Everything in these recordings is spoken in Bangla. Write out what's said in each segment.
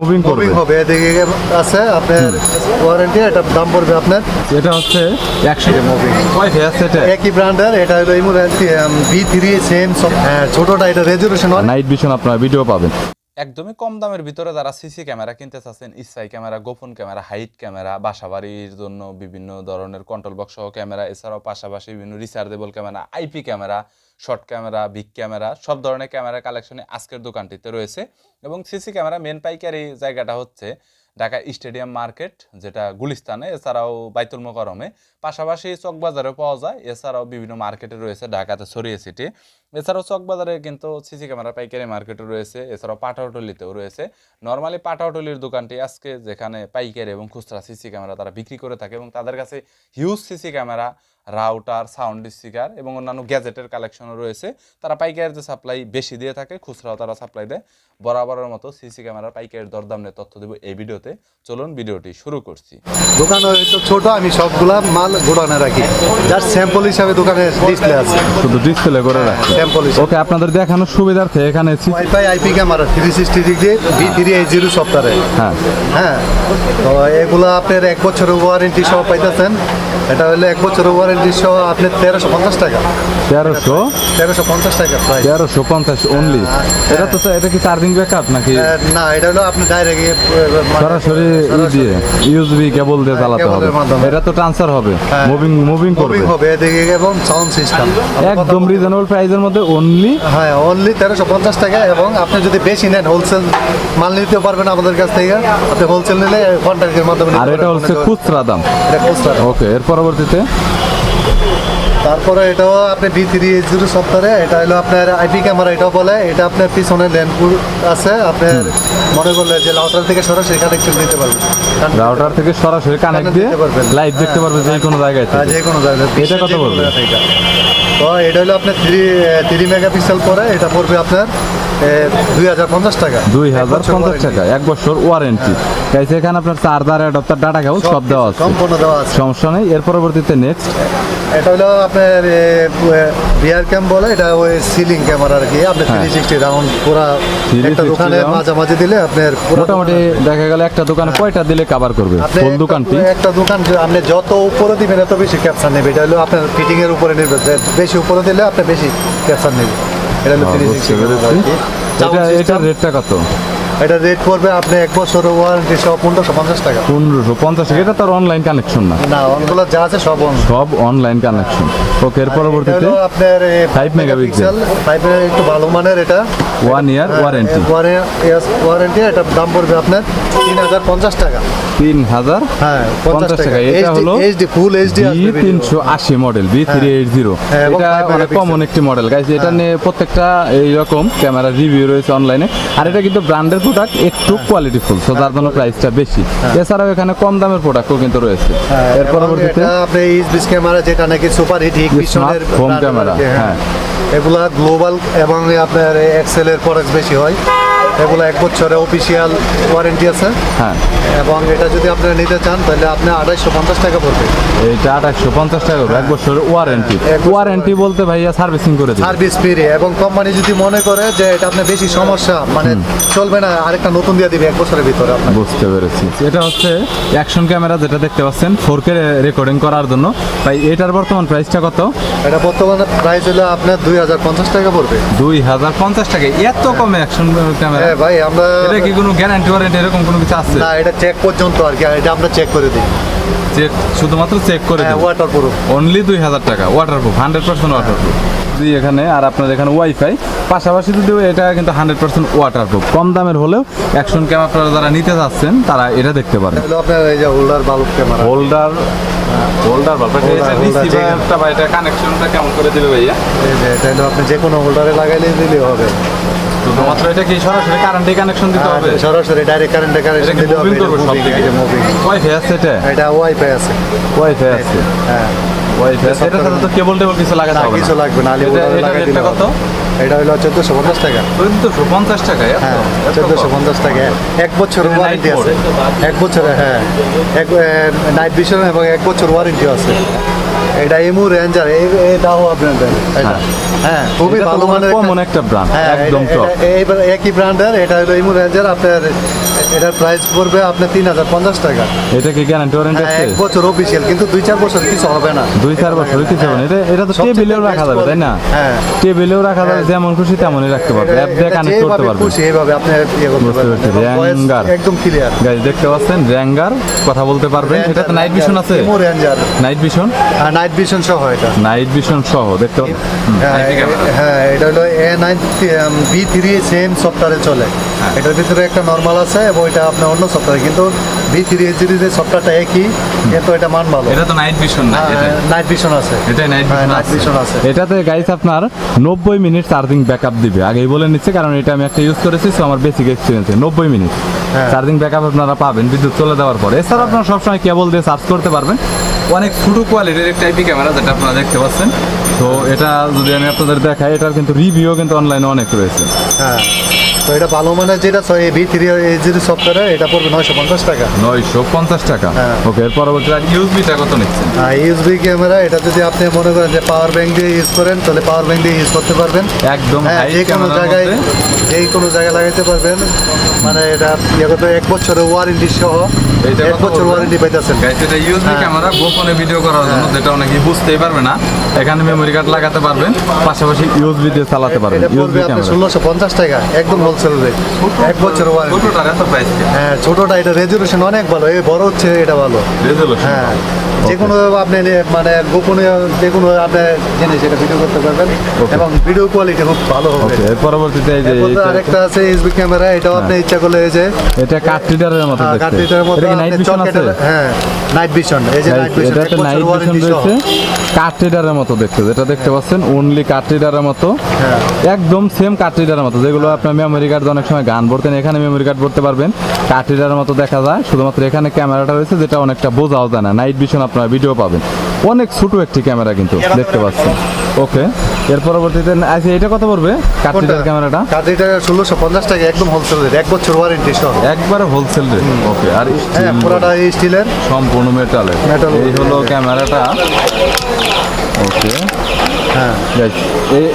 মুভিং করবে। মুভিং হবে এদিকে আছে আপনার ওয়ারেন্টি এটা দাম পড়বে আপনার। এটা হচ্ছে একশো মুভিং কয় ফেয়ার সেটে? একই ব্র্যান্ডের এটা হলো বি থ্রি সেম হ্যাঁ ছোটটা এটা রেজুলেশন নাইট ভিশন আপনারা ভিডিও পাবেন। একদমই কম দামের ভিতরে যারা সিসি ক্যামেরা কিনতে চাচ্ছেন ইসাই ক্যামেরা গোপন ক্যামেরা হাইট ক্যামেরা বাসাবাড়ির জন্য বিভিন্ন ধরনের কন্ট্রোল বক্স সহ ক্যামেরা এছাড়াও পাশাপাশি বিভিন্ন rechargeable camera IP camera short camera big camera সব ধরনের ক্যামেরা কালেকশনে আজকের দোকানটিতে রয়েছে। এবং সিসি ক্যামেরা মেন পাইকারি জায়গাটা হচ্ছে ঢাকা স্টেডিয়াম মার্কেট, যেটা গুলিস্তানে, এছাড়াও বাইতুল মোকরমে পাশাপাশি চকবাজারে পাওয়া যায়, এছাড়াও বিভিন্ন মার্কেটে রয়েছে ঢাকাতে ছড়িয়ে সিটি এছাড়াও চকবাজারে কিন্তু সিসি ক্যামেরা পাইকারি মার্কেটও রয়েছে এছাড়াও পাটাউটলিতেও রয়েছে। নর্মালি পাটাউটলির দোকানটি আজকে যেখানে পাইকারি এবং খুচরা সিসি ক্যামেরা তারা বিক্রি করে থাকে এবং তাদের কাছে huge CC camera router sound speaker এবং অন্যান্য গ্যাজেটের কালেকশনও রয়েছে। তারা পাইকারিতে সাপ্লাই বেশি দিয়ে থাকে খুচরাও তারা সাপ্লাই দেয়। বরাবরের মতো সিসি ক্যামেরার পাইকারির দরদাম নিয়ে তথ্য দেবো এই ভিডিওতে। চলুন ভিডিওটি শুরু করছি। দোকান হয়তো ছোট আমি সবগুলা মাল গোডাউনে রাখি। যার স্যাম্পল হিসাবে দোকানে ডিসপ্লে আছে। শুধু ডিসপ্লে করে হিসাবে ওকে আপনাদের দেখানোর সুবিধার্থে এখানে wifi IP camera three sixty degree B three eight zero সফটওয়্যারে হ্যাঁ। হ্যাঁ। তো এগুলো আপনার এক বছরের ওয়ারেন্টি সহ পাইতেছেন। এটা হলো এক বছরের ওয়ারেন্টি সহ আপনার তেরোশো পঞ্চাশ টাকা। তেরোশো? তেরোশো পঞ্চাশ টাকা প্রাইস তেরোশো পঞ্চাশ অনলি এটা তো এটা কি চার্জিং ব্যাকআপ নাকি? না এটা হলো আপনি ডাইরেক্ট সরাসরি ই দিয়ে ইউএসবি কেবল দিয়ে চালাতে হবে। এটা তো ট্রান্সফার হবে। হ্যাঁ। মুভিং মুভিং করবে। হবে এবং সাউন্ড সিস্টেম একদম রিজনেবল প্রাইসের মধ্যে অনলি হ্যাঁ অনলি তেরোশো পঞ্চাশ টাকা এবং আপনি যদি বেশি নেন হোলসেল মাল নিতে পারবেন আমাদের কাছ থেকে। আপনি হোলসেল নিলে কন্ট্রাক্টের মাধ্যমে আর এটা হচ্ছে খুচরা দাম? এটা খুচরা ওকে এর পরবর্তীতে? তারপরে এটাও আপনি ডি থ্রি এইট জিরো সফটওয়্যারে এটা হলো আপনার আইপি ক্যামেরা এটাও বলে এটা আপনার পিছনে ল্যান্ডপুর আছে আপনার মনে করলে যে লাউটার থেকে সরাসরি কানেকশন দিতে পারবেন। রাউটার থেকে সরাসরি কানেক্ট দিয়ে দিতে পারবেন। লাইভ দেখতে পারবে যে কোনো জায়গায় হ্যাঁ, যে কোনো জায়গায়। এটা কত বলবে তো এটা হলো আপনার থ্রি থ্রি মেগাপিক্সেল পরে এটা পড়বে আপনার টাকা। দুই হাজার পঞ্চাশ টাকা এক বছর ওয়ারেন্টি গাইছে এখানে আপনার চার্জার অ্যাডাপ্টার ডাটা কেবল সব দেওয়া আছে। সমস্যা নেই এর পরবর্তীতে নেক্সট এটা হলো আপনার বিয়ার ক্যাম বলে এটা ওই সিলিং ক্যামেরা আর কি। আপনি হ্যাঁ। থ্রি সিক্সটি রাউন্ড পুরা 360 একটা। মাঝামাঝি দিলে আপনার মোটামুটি দেখা গেল একটা দোকানে কয়টা দিলে কভার করবে? একটা- দোকানটি? একটা দোকান আপনি যত উপরে দিবেন এত বেশি ক্যাপচার নেবে। এটা হলো আপনার ফিটিং এর উপরে নির্ভর। বেশি উপরে দিলে আপনি বেশি ক্যাপচার নেবে। এটা হলো হ্যাঁ, থ্রি বুঝতে এটা এটার রেটটা কত? এটা রেট পড়বে আপনি এক বছর ওয়ারেন্টি সহ পনেরোশো পঞ্চাশ টাকা। পনেরোশো পঞ্চাশ এটা তার অনলাইন কানেকশন না। না অনগুলো যা আছে সব অন সব অনলাইন কানেকশন ওকে এর পরবর্তীতে আপনার ফাইভ মেগাপিক্সেল ফাইভ একটু ভালো মানের এটা। ওয়ান ইয়ার হ্যাঁ, ওয়ারেন্টি ওয়ারেন্টি এটা দাম পড়বে আপনার তিন হাজার পঞ্চাশ টাকা। তিন হাজার হ্যাঁ পঞ্চাশ টাকা। এটা হলো এইচডি ফুল এইচডি বি তিনশো আশি model B three eight zero হ্যাঁ, এটা অনেক কমন একটি মডেল গাইজ এটা নিয়ে প্রত্যেকটা এইরকম ক্যামেরা রিভিউ রয়েছে অনলাইনে আর এটা কিন্তু ব্র্যান্ডের প্রোডাক্ট একটু হ্যাঁ। কোয়ালিটি ফুল সো যার জন্য প্রাইসটা বেশি। এছাড়াও এখানে কম দামের প্রোডাক্টও কিন্তু রয়েছে। এর পরবর্তীতে আপনি এইচবিস ক্যামেরা যেটা নাকি সুপার হিট Smart home হ্যাঁ। এগুলা গ্লোবাল এবং আপনার এক্সেলের খরচ বেশি হয়। এগুলো এক বছরে অফিসিয়াল ওয়ারেন্টি আছে। হ্যাঁ। এবং এটা যদি আপনারা নিতে চান তাহলে আপনি আড়াইশো পঞ্চাশ টাকা পড়বে। এইটা আঠাশশো পঞ্চাশ টাকা এক বছরের ওয়ারেন্টি ওয়ারেন্টি বলতে ভাইয়া সার্ভিসিং করে সার্ভিস ফ্রি এবং কোম্পানি যদি মনে করে যে এটা আপনার বেশি সমস্যা মানে চলবে না আরেকটা নতুন দিয়ে দিবে এক বছরের ভিতরে বুঝতে পেরেছি। এটা হচ্ছে অ্যাকশন ক্যামেরা যেটা দেখতে পাচ্ছেন ফোর কে রেকর্ডিং করার জন্য। তাই এটার বর্তমান প্রাইসটা কত? এটা বর্তমানে প্রাইস হলো আপনার দুই হাজার পঞ্চাশ টাকা পড়বে। দুই হাজার পঞ্চাশ টাকা। এত কমে অ্যাকশন ক্যামেরা হ্যাঁ ভাই আমরা এটা কি কোনো গ্যারান্টি ওয়ারেন্টি এরকম কোনো কিছু আছে? না এটা চেক পর্যন্ত আর কি এটা আমরা চেক করে দিই। চেক শুধুমাত্র চেক করে হ্যাঁ দিন ওয়াটার প্রুফ অনলি দুই হাজার টাকা ওয়াটারপ্রুফ হান্ড্রেড পার্সেন্ট ওয়াটারপ্রুফ যদি এখানে আর আপনার এখানে ওয়াইফাই পাশাপাশি যদি এটা কিন্তু হান্ড্রেড পার্সেন্ট ওয়াটারপ্রুফ কম দামের হলেও অ্যাকশন ক্যামেরা যারা নিতে যাচ্ছেন তারা এটা দেখতে পারেন। আপনার এই যে holder bulb camera holder holder bulb Holder, holder, রিসিভারটা বা এটা কানেকশনটা কেমন করে দিবে ভাইয়া? এই যে এটা আপনি যে কোনো হোল্ডারে লাগাইলে দিলেই হবে। শুধুমাত্র এটা কি সরাসরি কারেন্টে কানেকশন দিতে হবে? সরাসরি ডাইরেক্ট কারেন্টে কানেকশন দিলে হবে মুভিং ওয়াইফাই আছে এটা? এটা ওয়াইফাই আছে। ওয়াইফাই আছে? হ্যাঁ। ওয়াইফাই আছে। এটার তো কেবল টেবল কিছু লাগাতে হবে কিছু লাগবে না আলি এটা হোল্ডারে এটা লাগাই দিলে কত? এটা হলো চোদ্দোশো পঞ্চাশ টাকা। চোদ্দশো পঞ্চাশ টাকা হ্যাঁ চোদ্দোশো? পঞ্চাশ টাকা। এক বছরের এটা ওয়ারেন্টি আছে। এক বছরে হ্যাঁ। এক নাইট ভিশন এবং এক বছর ওয়ারেন্টি আছে। এটা এমু রেঞ্জার এটাও ব্র্যান্ডের এটা। হ্যাঁ। খুবই ভালো মানের কমন একটা ব্র্যান্ড একদম টপ এইবার একই ব্র্যান্ডের এটা হলো এমু রেঞ্জার আপনার এটার প্রাইস পড়বে আপনার তিন হাজার পঞ্চাশ টাকা। এটা কি গ্যারান্টি ওয়ারেন্টি আছে? এক বছর অফিসিয়াল কিন্তু দুই চার বছর কিছু হবে না। দুই চার বছর কিছু হবে না। এটা এটা তো টেবিলেও রাখা যাবে তাই না? হ্যাঁ। টেবিলেও রাখা যাবে। যেমন খুশি তেমনই রাখতে পারবে। অ্যাপ দিয়ে কানেক্ট করতে পারবে। খুশি এইভাবে আপনি ইয়ে করতে পারবেন। একদম ক্লিয়ার দেখতে পাচ্ছেন র্যাঙ্গার কথা বলতে পারবেন। এটা নাইট ভিশন আছে? নাইট ভিশন নাইট ভিশন সহ এটা। নাইট ভিশন সহ দেখতে হ্যাঁ, হ্যাঁ এটা হলো A nine B three same সফটওয়্যারে চলে। হ্যাঁ। এটার ভিতরে একটা নর্মাল আছে এবং এটা আপনার অন্য সফটওয়্যার কিন্তু বি থ্রি সিরিজের সফটওয়্যারটা একই কিন্তু এটা মান ভালো। এটা তো নাইট ভিশন না এটা নাইট ভিশন আছে। এটাই নাইট হ্যাঁ, ভিশন আছে। এটাতে গাইস আপনার নব্বই মিনিট চার্জিং ব্যাকআপ দিবে। আগেই বলে নিচ্ছে কারণ এটা আমি একটা ইউজ করেছি সো আমার বেসিক এক্সপিরিয়েন্সে নব্বই মিনিট। হ্যাঁ। চার্জিং ব্যাকআপ আপনারা পাবেন বিদ্যুৎ চলে দেওয়ার পরে। এছাড়া আপনারা সবসময় কেবল দিয়ে চার্জ করতে পারবেন। অনেক ফুটো কোয়ালিটির একটা আইপি ক্যামেরা যেটা আপনারা দেখতে পাচ্ছেন। তো এটা যদি আমি আপনাদের দেখাই, এটার কিন্তু রিভিউ কিন্তু অনলাইনে অনেক রয়েছে। হ্যাঁ। তো এটা ভালো মানের যেটা বি থ্রি জিরো সফটওয়্যার এটা পড়বে নয়শো পঞ্চাশ টাকা। নয়শো পঞ্চাশ টাকা? হ্যাঁ। ওকে এর পরবর্তী আর কত নিচ্ছেন? ইউএসবি ক্যামেরা এটা যদি আপনি মনে করেন যে পাওয়ার ব্যাংক দিয়ে ইউজ করেন তাহলে পাওয়ার ব্যাংক দিয়ে ইউজ করতে পারবেন। একদম হ্যাঁ যে কোনো জায়গায় যে কোনো জায়গায় লাগাইতে পারবেন। মানে এটা ইয়ে করতে এক বছরের ওয়ারেন্টি সহ এক বছর ওয়ারেন্টি পাইতেছেন। এটা ইউএসবি হ্যাঁ। ক্যামেরা গোপনে ভিডিও করার জন্য যেটা অনেকেই বুঝতেই পারবে না। এখানে মেমরি কার্ড লাগাতে পারবেন পাশাপাশি ইউএসবি দিয়ে চালাতে পারবেন ইউএসবি ক্যামেরা ষোলোশো পঞ্চাশ টাকা একদম রেট এক বছর ওয়ারেন্টি ছোটটার এত প্রাইস হ্যাঁ ছোটটা এটা রেজুলেশন অনেক ভালো। এই বড় হচ্ছে এটা ভালো। রেজুলেশন হ্যাঁ যে কোনো আপনি মানে গোপনীয় যে কোনো আপনি এটা ভিডিও করতে পারবেন। এবং ভিডিও কোয়ালিটি খুব ভালো হবে। এর পরবর্তীতে এই যে আরেকটা আছে এসবি ক্যামেরা এটাও আপনি ইচ্ছা করলে এই যে এটা কাট রিডারের মতো দেখতে। এটা নাইট ভিশন আছে? হ্যাঁ নাইট ভিশন এই যে নাইট ভিশন এটাতে নাইট ভিশন রয়েছে। কাট রিডারের মতো দেখতে যেটা দেখতে পাচ্ছেন অনলি কাট রিডারের মতো। হ্যাঁ। একদম সেম কাট রিডারের মতো যেগুলো আপনার মেমরি কার্ড অনেক সময় গান ভরতেন এখানে মেমোরি কার্ড ভরতে পারবেন। কাট রিডারের মতো দেখা যায় শুধুমাত্র এখানে ক্যামেরাটা রয়েছে যেটা অনেকটা বোঝাও যায় না। নাইট ভিশন আপনারা ভিডিও পাবেন। অনেক ছোট একটি ক্যামেরা কিন্তু দেখতে পাচ্ছেন। ওকে এর পরবর্তীতে আচ্ছা এটা কত পড়বে? কাট ক্যামেরাটা? কার্টিটা ষোলোশো পঞ্চাশ টাকা একদম হোলসেল রেট এক বছর ওয়ারেন্টি সহ। একবারে হোলসেল রেট ওকে আর হ্যাঁ পুরোটা স্টিলের সম্পূর্ণ মেটালের Metal এই হলো ক্যামেরাটা। ওকে হ্যাঁ Guys, এই-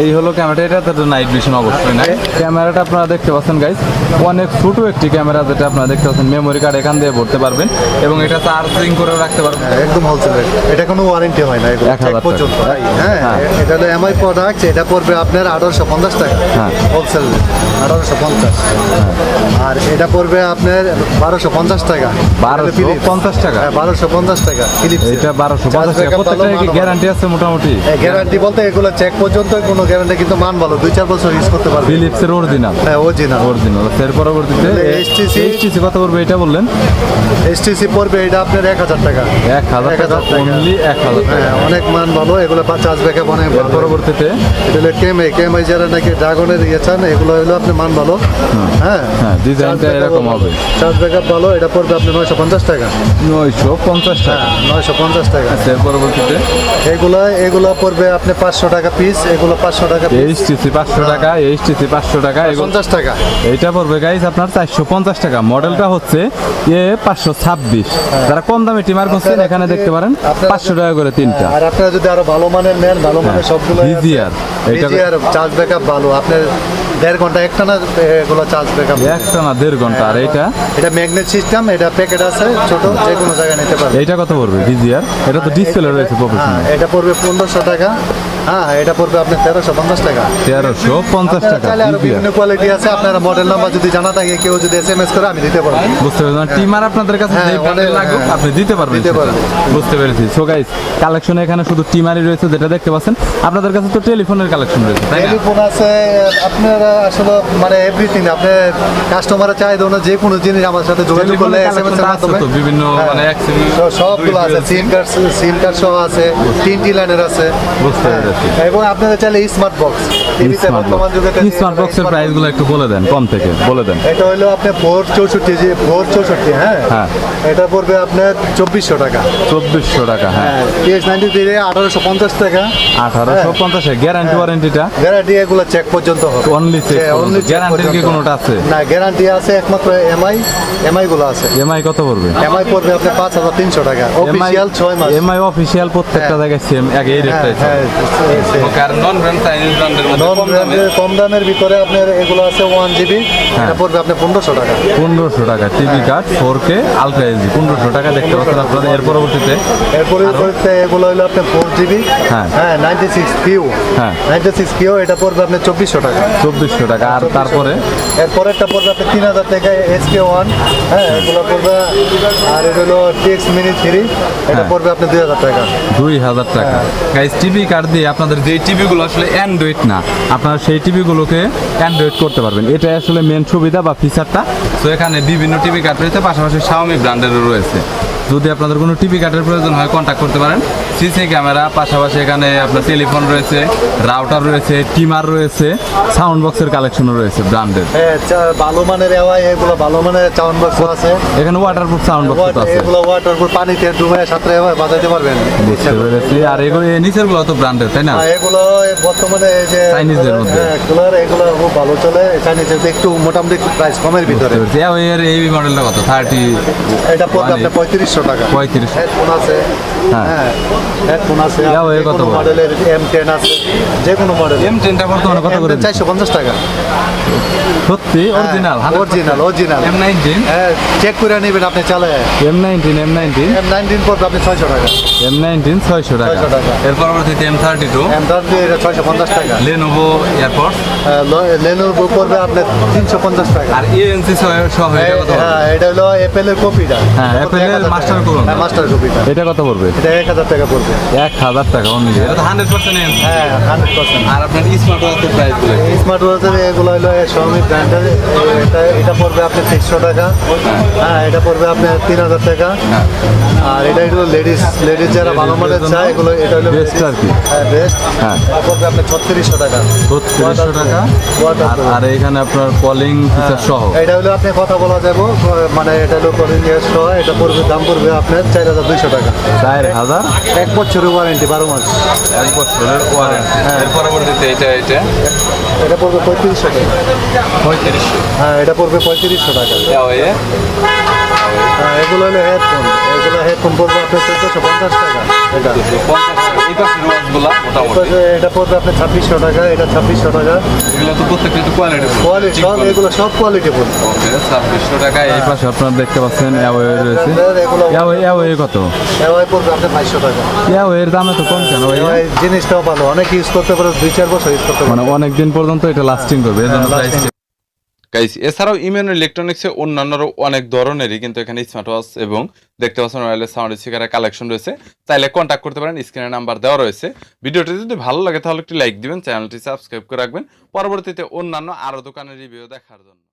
এই হলো ক্যামেরাটা এটা তো নাইট ভিশন অবশ্যই নাই ক্যামেরাটা আপনারা দেখতে পাচ্ছেন গাইস অনেক ছোট একটি ক্যামেরা যেটা আপনারা দেখতে পাচ্ছেন মেমোরি কার্ড এখান দিয়ে ভরতে পারবেন এবং এটা চার্জিং করেও রাখতে পারবেন। হ্যাঁ, একদম হোলসেল এটা কোনো ওয়ারেন্টি হয় না এক হাজার পর্যন্ত হ্যাঁ। হ্যাঁ। এটা হলো এমআই প্রোডাক্ট এটা পড়বে আপনার আঠারোশো পঞ্চাশ টাকা হ্যাঁ। হোলসেল আঠারোশো পঞ্চাশ। আর এটা পড়বে আপনার বারোশো পঞ্চাশ টাকা। বারোশো পঞ্চাশ টাকা? হ্যাঁ বারোশো পঞ্চাশ টাকা এটা বারোশো পঞ্চাশ টাকা। প্রত্যেকটা গ্যারান্টি আছে মোটামুটি। গ্যারান্টি বলতে এগুলো চেক পর্যন্ত কোনো গ্যারান্টি কিন্তু মান ভালো দুই চার বছর ইউজ করতে পারবে। ফিলিপসের অরিজিনাল হ্যাঁ অরিজিনাল অরিজিনাল এর পরবর্তীতে HTC এইচটিসি কত করবে এটা বললেন? এসটিসি পড়বে এটা আপনার এক হাজার টাকা। এক হাজার এক টাকা। অনলি এক হাজার হ্যাঁ অনেক মান ভালো এগুলো চার্জ ব্যাকআপ অনেক ভালো। পরবর্তীতে? এটা হলো কেমে কেমে যারা নাকি ড্রাগনের ইয়ে চান এগুলো হলো আপনি মান ভালো। হ্যাঁ। হ্যাঁ, ডিজাইনটা এরকম হবে। চার্জ ব্যাকআপ ভালো এটা পড়বে আপনি নয়শো পঞ্চাশ টাকা। নয়শো পঞ্চাশ টাকা। হ্যাঁ নয়শো পঞ্চাশ টাকা। আচ্ছা, এর পরবর্তীতে? এগুলো এগুলো পড়বে আপনি পাঁচশো টাকা পিস এগুলো পাঁচশো টাকা এইচটিসি পাঁচশো টাকা এইচটিসি পাঁচশো টাকা পঞ্চাশ টাকা। এইটা পড়বে গাইস আপনার চারশো পঞ্চাশ টাকা। মডেলটা হচ্ছে এ পাঁচশো ছাব্বিশ। যারা কম দামে টিমার করছেন এখানে দেখতে পারেন পাঁচশো টাকা করে তিনটা। আর আপনারা যদি আরও ভালো মানের নেন ভালো মানের সবগুলো VGR, এইটা- আর চার্জ ব্যাকআপ ভালো। আপনার দেড় ঘণ্টা একটা না এগুলো চার্জ ব্যাকআপ একটা না দেড় ঘণ্টা আর এইটা? এটা ম্যাগনেট সিস্টেম এটা প্যাকেট আছে ছোট যে কোনো জায়গায় নিতে পারবে এইটা কত পড়বে ভিজিআর এটা তো ডিসপ্লে রয়েছে হ্যাঁ প্রফেশনাল এটা পড়বে পনেরোশো টাকা। হ্যাঁ এটা পড়বে আপনার তেরোশো পঞ্চাশ টাকা তেরোশো পঞ্চাশ টাকা আরও বিভিন্ন কোয়ালিটি আছে আপনারা মডেল নাম্বার যদি জানা থাকে কেউ যদি এস এম এস করে আমি দিতে পারব বুঝতে পেরেছেন টিমার আপনাদের কাছে হ্যাঁ, যে ব্র্যান্ডের লাগুক হ্যাঁ। আপনি দিতে পারবেন দিতে পারবেন। বুঝতে পেরেছি সো গাইস কালেকশনে এখানে শুধু টিমারই রয়েছে যেটা দেখতে পাচ্ছেন আপনাদের কাছে তো টেলিফোনের কালেকশন রয়েছে টেলিফোন আছে আপনারা আসলে মানে এভরিথিং আপনার কাস্টমারের চাহিদা অনুযায়ী যে কোনো জিনিস আমার সাথে যোগাযোগ করলে এস এম এস এর মাধ্যমে বিভিন্ন হ্যাঁ। মানে সব- সবগুলো আছে সিম কার্ড সিম কার্ড সহ আছে তিনটি লাইনের আছে বুঝতে পেরেছি। এবং আপনারা চাইলে স্মার্ট বক্স স্মার্ট বক্সের প্রাইসগুলো একটু বলে দেন কম থেকে বলে দেন। এটা হলো আপনার ফোর চৌষট্টি জি ফোর চৌষট্টি হ্যাঁ? হ্যাঁ। এটা পড়বে আপনার চব্বিশশো টাকা। চব্বিশশো টাকা হ্যাঁ। পিএস নাইনটি থ্রি আঠারোশো পঞ্চাশ টাকা। আঠারোশো পঞ্চাশে গ্যারান্টি ওয়ারেন্টিটা গ্যারান্টি এগুলো চেক পর্যন্ত হবে। হ্যাঁ, পর্যন্ত। only check Guarantee কি কোনোটা আছে? না গ্যারান্টি আছে একমাত্র এমআই এমআই গুলো আছে। এমআই কত পড়বে? এমআই পড়বে আপনার পাঁচ হাজার তিনশো টাকা। অফিসিয়াল ছয় মাস। এমআই অফিসিয়াল প্রত্যেকটা হ্যাঁ। জায়গায় সেম এক এই হ্যাঁ হ্যাঁ আর নন ব্র্যান্ড চাইনিজ ব্র্যান্ডের মধ্যে নন কম দামে কম দামের ভিতরে আপনার এগুলো আছে ওয়ান জিবি। পড়বে আপনার পনেরোশো টাকা। পনেরোশো টাকা TV card four K ultra HD পনেরোশো টাকা দেখতে পাচ্ছেন আপনাদের এর পরবর্তীতে এরপরে পরবর্তীতে এগুলো হলো আপনার জিবি হ্যাঁ। হ্যাঁ নাইনটি সিক্স কিউ হ্যাঁ। নাইনটি সিক্স কিউ এটা পড়বে আপনার চব্বিশশো টাকা। চব্বিশশো টাকা আর তারপরে? এরপরেরটা পড়বে আপনার তিন হাজার টাকা এস কে ওয়ান হ্যাঁ এগুলো পড়বে আর এটা হলো টিএক্স মিনি থ্রি এটা হ্যাঁ। পড়বে আপনার দুই হাজার টাকা। দুই হাজার টাকা। গাইজ টিভি কার্ড দিয়ে আপনাদের যে টিভিগুলো আসলে অ্যান্ড্রয়েড না আপনারা সেই টিভিগুলোকে অ্যান্ড্রয়েড করতে পারবেন। এটা আসলে মেন সুবিধা বা ফিচারটা তো এখানে বিভিন্ন টিভি কার্ড রয়েছে পাশাপাশি শাওমি ব্র্যান্ডেরও রয়েছে। যদি আপনাদের কোনো টিভি কার্ডের প্রয়োজন হয় কন্ট্যাক্ট করতে পারেন। সিসি ক্যামেরা পাশাপাশি এখানে আপনার টেলিফোন রয়েছে রাউটার রয়েছে টিমার রয়েছে সাউন্ড বক্সের কালেকশনও রয়েছে ব্র্যান্ডের হ্যাঁ ভালো মানের এওয়াই এগুলো ভালো মানের সাউন্ড বক্স আছে। এখানে ওয়াটারপ্রুফ সাউন্ড বক্স আছে। এগুলো ওয়াটার পানিতে ডুবে সাঁতরে বাজাইতে পারবেন। বুঝতে পেরেছি। আর এগুলো নিচেরগুলো তো ব্র্যান্ডের তাই না? এগুলো বর্তমানে এই যে চাইনিজের মধ্যে। হ্যাঁ, কুলার এগুলো খুব ভালো চলে। চাইনিজের একটু মোটামুটি প্রাইস কমের ভিতরে। এর এই মডেলটা কত? থার্টি এটা পড়বে আপনার পঁয়ত্রিশশো টাকা। পঁয়ত্রিশ হেডফোন আছে। হ্যাঁ। হেডফোন আছে ইয়াও এর যে কত কোনো মডেলের এম টেন আছে যে কোনো মডেল এম টেনটা বর্তমানে কত করে চারশো পঞ্চাশ টাকা। সত্যি? Original original original M nineteen হ্যাঁ চেক করে নেবেন আপনি চালে M nineteen M nineteen M nineteen পড়বে আপনি ছয়শো টাকা। এম নাইনটিন ছয়শো টাকা। এর পরবর্তীতে M thirty two M thirty এটা ছয়শো পঞ্চাশ টাকা। লেনোভো এয়ারপোর্ট লেনোর বুক আপনার তিনশো পঞ্চাশ টাকা। আর ইএনসি সহ এটা হ্যাঁ এটা হলো অ্যাপেলের কপিটা। হ্যাঁ, master হ্যাঁ মাস্টার কপিটা। এটা কত পড়বে? এটা এক হাজার টাকা পড়বে এক হাজার টাকা অনলি হান্ড্রেড পার্সেন্ট হ্যাঁ হান্ড্রেড পার্সেন্ট আর আপনার স্মার্ট ওয়াচের প্রাইস বলে স্মার্ট ওয়াচের এগুলো হলো শাওমি ব্র্যান্ডের এটা এটা পড়বে আপনার তিনশো টাকা। হ্যাঁ এটা পড়বে আপনার তিন হাজার টাকা। আর এটা হলো লেডিস লেডিস যারা ভালো মানের চায় এগুলো এটা হলো Best আর কি। হ্যাঁ বেস্ট হ্যাঁ। পড়বে আপনার ছত্রিশশো টাকা। ছত্রিশশো টাকা। আর- আর এখানে আপনার কলিং ফিচার সহ। এটা হলো আপনি কথা বলা যাব মানে এটা হলো কলিং সহ এটা পড়বে দাম পড়বে আপনার চার হাজার দুইশো টাকা। চার হাজার? এক বছরের ওয়ারেন্টি বারো মাস। এক বছরের ওয়ারেন্টি এর পরবর্তীতে এটা এটা? এটা পড়বে পঁয়ত্রিশশো টাকা। পঁয়ত্রিশশো। হ্যাঁ এটা পড়বে পঁয়ত্রিশশো টাকা। হ্যাঁ এগুলো হলো হেডফোন এগুলো হেডফোন পড়বে আপনার চোদ্দোশো পঞ্চাশ টাকা। এটা পড়বে আপনার ছাব্বিশশো টাকা এটা ছাব্বিশশো টাকা। এগুলো তো প্রত্যেকটা একটু কোয়ালিটি কোয়ালিটি সব এগুলো সব কোয়ালিটি পড়বে। ছাব্বিশশো টাকা এই পাশে আপনারা দেখতে পাচ্ছেন অ্যাওয়ে রয়েছে। এগুলো অ্যাওয়ে অ্যাওয়ে কত? এওয়াই পড়বে আপনার বাইশশো টাকা। অ্যাওয়ের দামে তো কম কেন ভাইয়া? এওয়াই জিনিসটাও ভালো। অনেক ইউজ করতে পারে দুই চার বছর ইউজ করতে মানে অনেক দিন পর্যন্ত এটা লাস্টিং করবে। গাইস এছাড়াও ইমেন ইলেকট্রনিক্সে অন্যান্যরও অনেক ধরনেরই কিন্তু এখানে স্মার্ট ওয়াচ এবং দেখতে পাচ্ছেন ওয়্যারলেস সাউন্ড স্পিকারের কালেকশন রয়েছে। চাইলে কন্ট্যাক্ট করতে পারেন স্ক্রিনে নাম্বার দেওয়া রয়েছে। ভিডিওটি যদি ভালো লাগে তাহলে একটি লাইক দিবেন চ্যানেলটি সাবস্ক্রাইব করে রাখবেন। পরবর্তীতে অন্যান্য আরও দোকানের রিভিউ দেখার জন্য।